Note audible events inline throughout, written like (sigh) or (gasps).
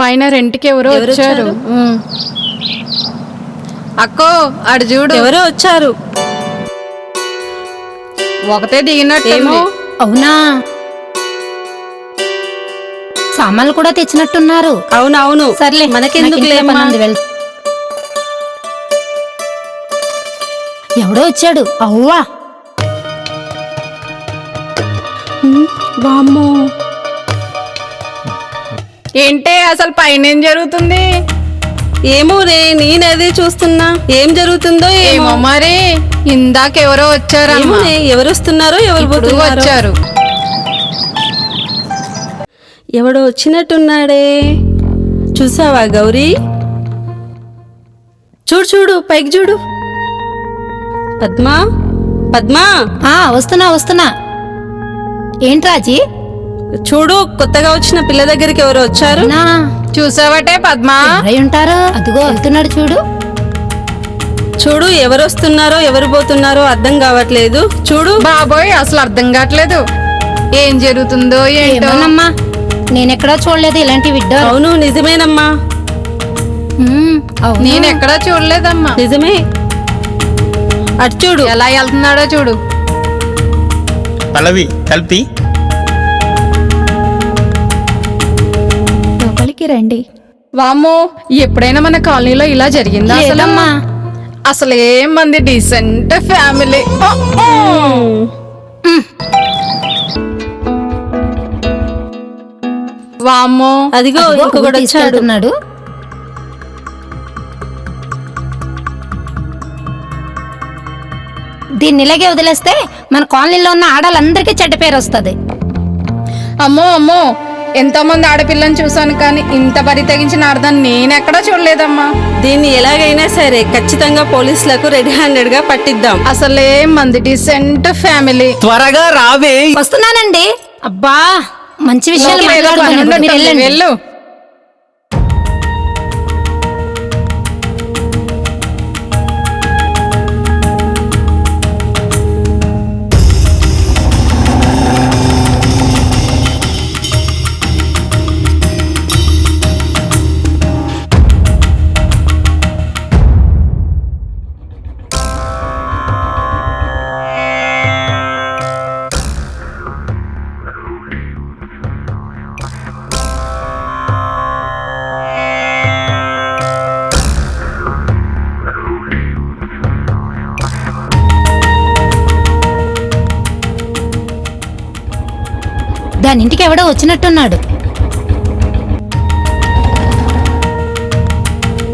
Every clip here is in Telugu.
పైన రెంట్కి ఎవరో వచ్చారు. అక్కో అడు చూడు. ఎవరో వచ్చారు? ఒకతే దిగినట్టు ఏమో అవునా? సామాన్లు కూడా తెచ్చినట్టున్నారు. అవునవును. సర్లే మనకెందుకు ఎవడో వచ్చాడు? అవ్వా. వామ్మో. ఏంటే అసలు పైన ఏం జరుగుతుంది? ఏమో రే నేనదే చూస్తున్నా. ఏం జరుగుతుందో ఏమో. మరి? ఇందాక ఎవరో ఏమోనే, ఎవరు వస్తున్నారో ఎవరు వచ్చారు. ఎవడో వచ్చినట్టున్నాడే. చూసావా గౌరీ? చూడు చూడు పైకి చూడు. పద్మా? పద్మా? ఆ వస్తున్నా వస్తున్నా. ఏంట్రాజీ చూడు కొత్తగా వచ్చిన పిల్ల దగ్గరికి ఎవరు వచ్చారు? నా. చూసావటే పద్మా? ఉంటారు? అదిగో వెళ్తున్నాడు చూడు. చూడు ఎవరు వస్తున్నారో ఎవరు పోతున్నారో అర్థం కావట్లేదు. చూడు. బాబోయ్ అసలు అర్థం కావట్లేదు. ఏం జరుగుతుందో ఏంటో? ఏమోనమ్మా నేనెక్కడా చూడలేదు ఇలాంటి విడ్డో అవును నిజమేనమ్మా. నేను ఎక్కడా చూడలేదమ్మా. నిజమే. అటు చూడు. ఎలా వెళ్తున్నాడో చూడు. పల్లవి కలిపి. లోపలికి రండి. వామ్మో ఎప్పుడైనా మన కాలనీలో ఇలా జరిగిందా అసలు? లేదమ్మా అసలు మంది డీసెంట్ ఫ్యామిలీ వామ్మో. అదిగో ఇంకొకటి దీన్ని ఇలాగే వదిలేస్తే మన కాలనీలో ఉన్న ఆడాలందరికీ చెడ్డ పేరు వస్తుంది. అమ్మో అమ్మో. ఎంతో మంది ఆడపిల్లని చూసాను కానీ ఇంత బరి తెగించిన అర్థం నేనెక్కడా చూడలేదమ్మా. దీన్ని ఎలాగైనా సరే ఖచ్చితంగా పోలీసులకు రెడీ హ్యాండెడ్గా పట్టిద్దాం. అసలు ఏం మంది డీసెంట్ ఫ్యామిలీ. త్వరగా రావే. వస్తున్నానండి. అబ్బా మంచి విషయాలు. మీరు. వెళ్ళండి. వెళ్ళు. ఇంటికి ఎవడో వచ్చినట్టున్నాడు.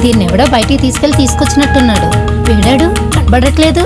దీన్ని ఎవడో బయటికి తీసుకెళ్ళి తీసుకొచ్చినట్టున్నాడు. వీడాడు? కనబడట్లేదు.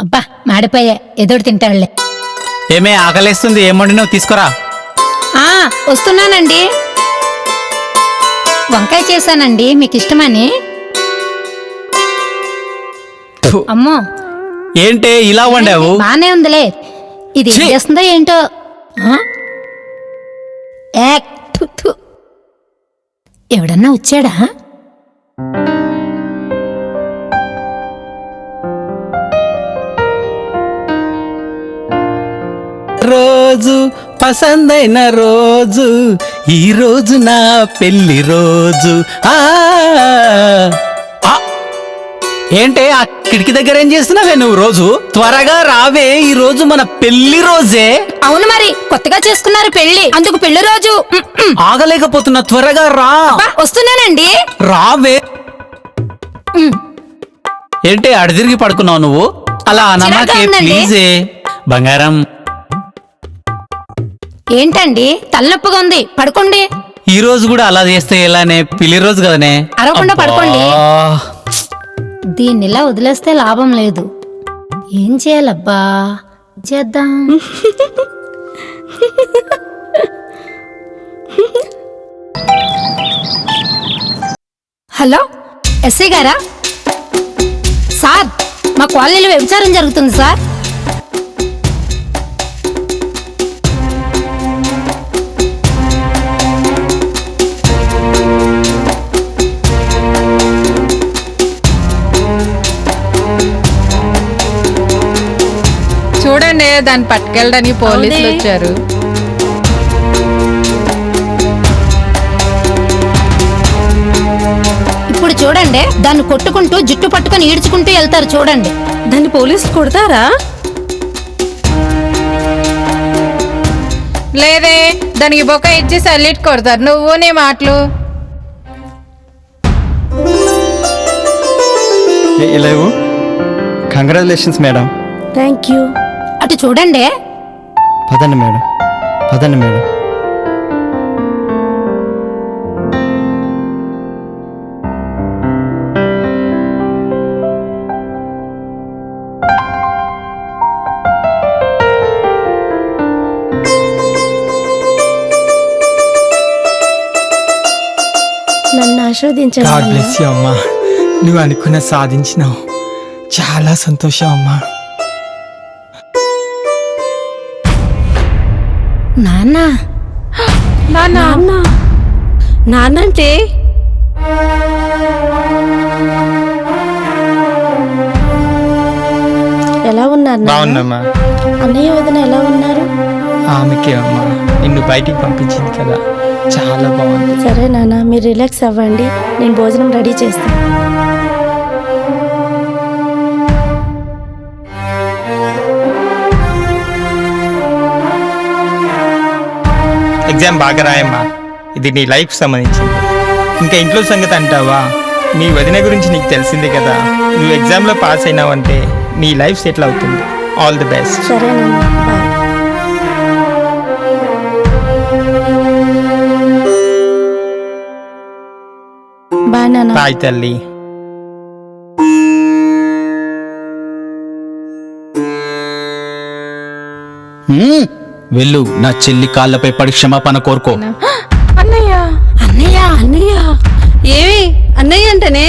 అబ్బా మాడిపోయా. ఏదోటి తింటాడులే ఏమే ఆకలేస్తుంది. వండినావు తీసుకురా. ఆ వస్తున్నానండి. వంకాయ చేశానండి. మీకు ఇష్టమని అమ్మో ఏంటే ఇలా వండావు బానే ఉందిలే ఇది ఏం ఛీ! చేస్తుందో ఏంటో ఆ? ఏక్, థు, థు. ఎవడన్నా వచ్చాడా రోజు పసందైన రోజు ఈ రోజు నా పెళ్ళి రోజు ఆ! ఏంటే ఆ కిటికీ దగ్గర ఏం చేస్తున్నావే నువ్వు రోజు? త్వరగా రావే ఈ రోజు మన పెళ్ళి రోజే. అవును మరి కొత్తగా చేసుకున్నారు పెళ్ళి అందుకు పెళ్ళి రోజు. ఉమ్, ఉమ్. ఆగలేకపోతున్నా త్వరగా రా. వస్తున్నానండి. రావే. ఉమ్. ఏంటి అడదిరిగి పడుకున్నావు నువ్వు? అలా అనమాకే చిరాగ్గా ఉందండి. ప్లీజే. బంగారం. ఏంటండి తలనొప్పిగా ఉంది పడుకోండి. ఈ రోజు కూడా అలా చేస్తే ఎలానే? పెళ్ళి రోజు కదనే? అరవకుండా. పడుకోండి. దీన్నిలా వదిలేస్తే లాభం లేదు. ఏం చేయాలబ్బా? చేద్దాం. హలో ఎస్ఐ గారా? సార్ మా కాలనీలో వ్యభిచారం జరుగుతుంది సార్. దాన్ని పట్టుకెళ్ళడానికి పోలీసులు. వచ్చారు. ఇప్పుడు చూడండి దాన్ని కొట్టుకుంటూ జుట్టు పట్టుకొని ఈడ్చుకుంటూ వెళ్తారు చూడండి. దాన్ని పోలీసులు కొడతారా? లేదే దానికి బొక్క ఇచ్చి సల్లిట్ కొడతారు. నువ్వు నీ మాటలు. లేవు? కంగ్రాచులేషన్స్ మేడం థ్యాంక్ యూ అటు చూడండి. పదండి మేడం. పదండి మేడం. నన్ను గాడ్ బ్లెస్ యూ అమ్మా. నువ్వు అనుకున్న సాధించినావు. చాలా సంతోషం అమ్మా. నాన్న. నాన్న. నాన్న. అంటే? ఎలా ఉన్నారు నాన్న? బాగుందమ్మా అన్నయ్య వదిన ఎలా ఉన్నారు? ఆమెకే అమ్మా. నిన్ను బయటికి పంపించింది కదా. చాలా బాగుంది. సరే నాన్న మీరు రిలాక్స్ అవ్వండి. నేను భోజనం రెడీ చేస్తాను. ఎగ్జామ్ బాగా రాయమ్మా. ఇది నీ లైఫ్ సంబంధించింది. ఇంకా ఇంట్లో సంగతి అంటావా? మీ వదిన గురించి నీకు తెలిసిందే కదా. నువ్వు ఎగ్జామ్లో పాస్ అయినావంటే నీ లైఫ్ సెటిల్ అవుతుంది. All the best. బాయ్ తల్లి. హ్మ్, వెళ్ళు నా చెల్లి కాళ్ళపై పడి క్షమాపణ కోరుకో. (gasps) అన్నయ్య. అన్నయ్య అన్నయ్య. ఏమి అన్నయ్య అంటేనే?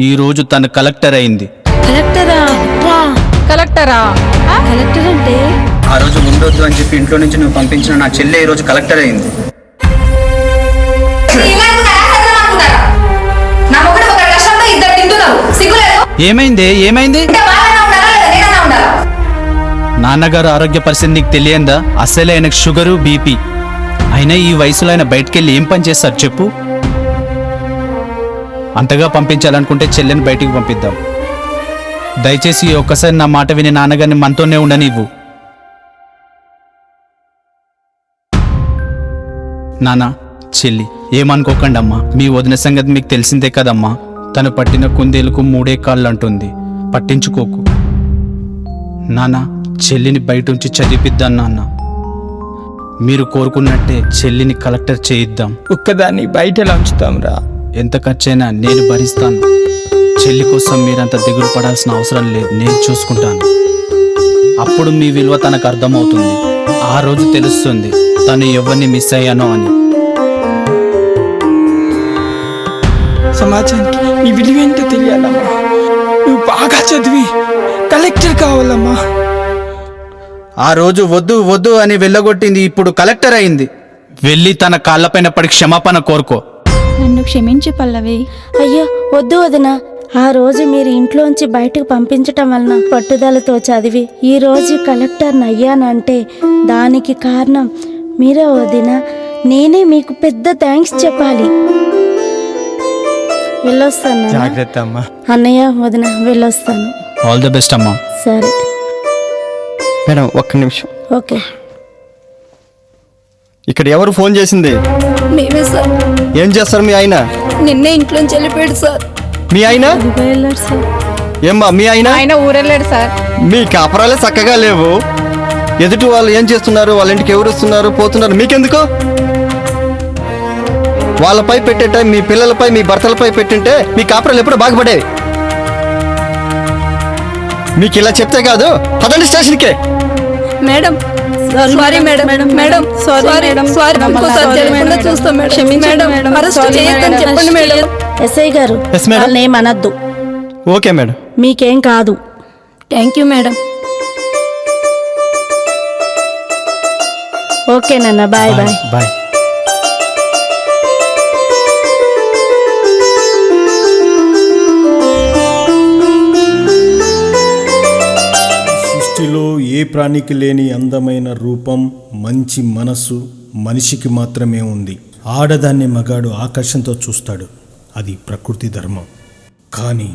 ఈ రోజు తను కలెక్టర్ అయింది. కలెక్టరా? కలెక్టరా? కలెక్టర్ అంటే? ఆ రోజు ఉండొద్దు అని చెప్పి ఇంట్లో నుంచి నువ్వు పంపించిన నా చెల్లె ఈ రోజు కలెక్టర్ అయింది. ఏమైంది? ఏమైంది? నాన్నగారు ఆరోగ్య పరిస్థితి నీకు తెలియందా? అసలే ఆయనకు షుగరు బీపీ. అయినా ఈ వయసులో ఆయన బయటకెళ్ళి ఏం పని చేస్తారు చెప్పు. అంతగా పంపించాలనుకుంటే చెల్లెని బయటికి పంపిద్దాం. దయచేసి ఒక్కసారి నా మాట విని నాన్నగారిని మనతోనే ఉండనివ్వు. నానా చెల్లి ఏమనుకోకండి అమ్మా మీ వదిన సంగతి మీకు తెలిసిందే కదమ్మా. తను పట్టిన కుందేలకు మూడే కాళ్ళు అంటుంది పట్టించుకోకు. నానా చెల్లిని బయట ఉంచి చదివిద్దాం నాన్న. మీరు కోరుకున్నట్టే చెల్లిని కలెక్టర్ చేయిద్దాం. ఒక్కదాన్ని బయట ఎలా ఉంచుతాం రా ఎంత ఖర్చైనా నేను భరిస్తాను. చెల్లి కోసం మీరంత దిగులు పడాల్సిన అవసరం లేదు నేను చూసుకుంటాను. అప్పుడు మీ విలువ తనకు అర్థమవుతుంది. ఆ రోజు తెలుస్తుంది తను ఎవరిని మిస్ అయ్యానో అని. సమాజానికి నీ విలువ ఏంటో తెలియాలమ్మా. నువ్వు బాగా చదివి కలెక్టర్ కావాలమ్మా. ఆ రోజు వద్దు వద్దు అని వెళ్ళగొట్టింది ఇప్పుడు కలెక్టర్ అయింది. వెళ్ళి తన కాళ్ళపైన పడి క్షమాపణ కోరుకో. నన్ను క్షమించు పల్లవి. అయ్యో వద్దు వదిన. ఆ రోజు మీరు ఇంట్లోంచి బయటకు పంపించటం వలన పట్టుదలతో చదివి ఈ రోజు కలెక్టర్ని అయ్యానంటే దానికి కారణం మీరే వదిన. నేనే మీకు పెద్ద థ్యాంక్స్ చెప్పాలి. వెళ్ళొస్తాను. జాగ్రత్త అమ్మా. అన్నయ్య వదిన వెళ్ళొస్తాను. ఆల్ ది బెస్ట్ అమ్మా. సరే. మేడం ఒక్క నిమిషం. ఓకే. ఇక్కడ ఎవరు ఫోన్ చేసింది? మేమే సార్. ఏం చేస్తారు మీ ఆయన? నిన్నే ఇంట్లోంచి వెళ్ళిపోయాడు సార్. మీ ఆయన? వెళ్ళాడు సార్. ఏమ్మా మీ ఆయన? ఆయన ఊరెళ్ళాడు సార్. మీ కాపరాలే చక్కగా లేవు. ఎదుటి వాళ్ళు ఏం చేస్తున్నారు? వాళ్ళ ఇంటికి ఎవరు వస్తున్నారు? పోతున్నారు? మీకెందుకు? వాళ్ళపై పెట్టే టైం మీ పిల్లలపై మీ భర్తలపై పెట్టింటే మీ కాపురాలు ఎప్పుడు బాగుపడేవి. మీకు ఇలా చెప్తే కాదు. పదండి స్టేషన్కే. Madam sorry madam madam madam. Sorry madam sorry ఇంకోసారి జరగకుండా చూస్తాం మేడం. క్షమించండి మేడం అరెస్ట్ చేయొద్దని చెప్పండి మేడం. ఎస్ఐ గారు. వాళ్ళని ఏమనద్దు. Okay madam. మీకేం కాదు. Thank you madam. ఓకేనన్న bye bye. Bye ప్రాణికి లేని అందమైన రూపం మంచి మనసు మనిషికి మాత్రమే ఉంది. ఆడదాన్ని మగాడు ఆకర్షణతో చూస్తాడు. అది ప్రకృతి ధర్మం. కానీ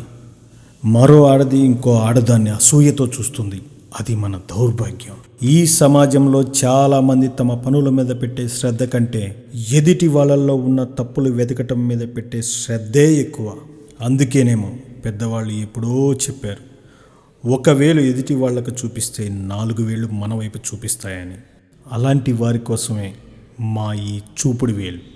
మరో ఆడది ఇంకో ఆడదాన్ని అసూయతో చూస్తుంది. అది మన దౌర్భాగ్యం. ఈ సమాజంలో చాలామంది తమ పనుల మీద పెట్టే శ్రద్ధ కంటే ఎదుటి వాళ్ళల్లో ఉన్న తప్పులు వెతకటం మీద పెట్టే శ్రద్ధే ఎక్కువ. అందుకేనేమో పెద్దవాళ్ళు ఎప్పుడో చెప్పారు ఒకవేళ ఎదుటి వాళ్ళకు చూపిస్తే నాలుగు వేలు మన వైపు చూపిస్తాయని. అలాంటి వారి కోసమే మా ఈ చూపుడు వేలు.